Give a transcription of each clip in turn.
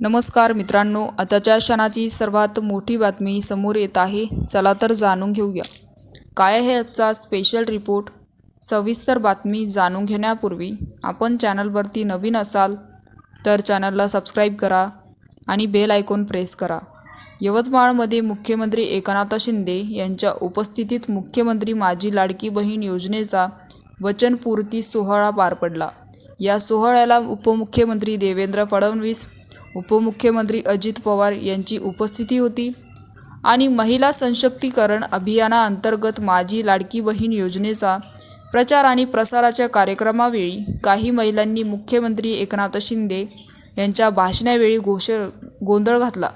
नमस्कार मित्रांनो आताच्या क्षणाची सर्वात मोठी बातमी समोर येत आहे. चला तर जाणून घेऊया. काय आहे आजचा स्पेशल रिपोर्ट सविस्तर बातमी जाणून घेण्यापूर्वी आपण चॅनलवरती नवीन असाल तर चॅनलला सबस्क्राईब करा आणि बेल आयकॉन प्रेस करा. यवतमाळमध्ये मुख्यमंत्री एकनाथ शिंदे यांच्या उपस्थितीत मुख्यमंत्री माझी लाडकी बहीण योजनेचा वचनपूर्ती सोहळा पार पडला. या सोहळ्याला उपमुख्यमंत्री देवेंद्र फडणवीस उपमुख्यमंत्री अजित पवार यांची उपस्थिती होती आणि महिला सशक्तीकरण अभियानाअंतर्गत माझी लाडकी बहीण योजनेचा प्रचार आणि प्रसाराच्या कार्यक्रमावेळी काही महिलांनी मुख्यमंत्री एकनाथ शिंदे यांच्या भाषणावेळी घोष गोंधळ घातला.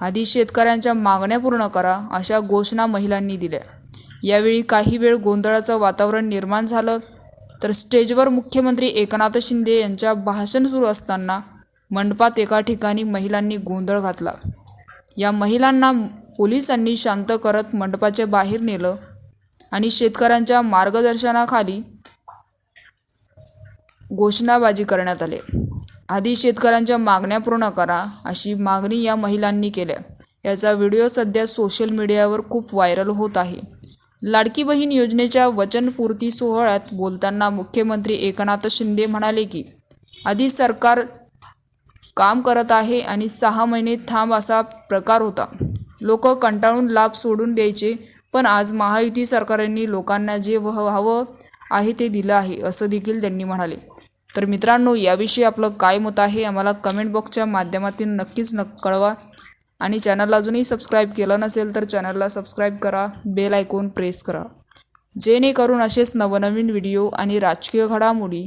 आधी शेतकऱ्यांच्या मागण्या पूर्ण करा अशा घोषणा महिलांनी दिल्या. यावेळी काही वेळ गोंधळाचं वातावरण निर्माण झालं. तर स्टेजवर मुख्यमंत्री एकनाथ शिंदे यांच्या भाषण सुरू असताना मंडपात एका ठिकाणी महिलांनी गोंधळ घातला. या महिलांना पोलिसांनी शांत करत मंडपाच्या बाहेर नेलं आणि शेतकऱ्यांच्या मार्गदर्शनाखाली घोषणाबाजी करण्यात आले. आधी शेतकऱ्यांच्या मागण्या पूर्ण करा अशी मागणी या महिलांनी केल्या. याचा व्हिडिओ सध्या सोशल मीडियावर खूप व्हायरल होत आहे. लाडकी बहीण योजनेच्या वचनपूर्ती सोहळ्यात बोलताना मुख्यमंत्री एकनाथ शिंदे म्हणाले की आधी सरकार काम करत आहे आणि सहा महिने थांब असा प्रकार होता. लोक कंटाळून लाभ सोडून द्यायचे पण आज महायुती सरकारांनी लोकांना जे वह हवं आहे ते दिलं आहे असं देखील त्यांनी म्हणाले. तर मित्रांनो याविषयी आपलं काय मत आहे आम्हाला कमेंट बॉक्सच्या माध्यमातून नक्कीच न कळवा. आणि चॅनलला अजूनही सबस्क्राईब केलं नसेल तर चॅनलला सबस्क्राईब करा बेल आयकॉन प्रेस करा. जेणेकरून असेच नवनवीन व्हिडिओ आणि राजकीय घडामोडी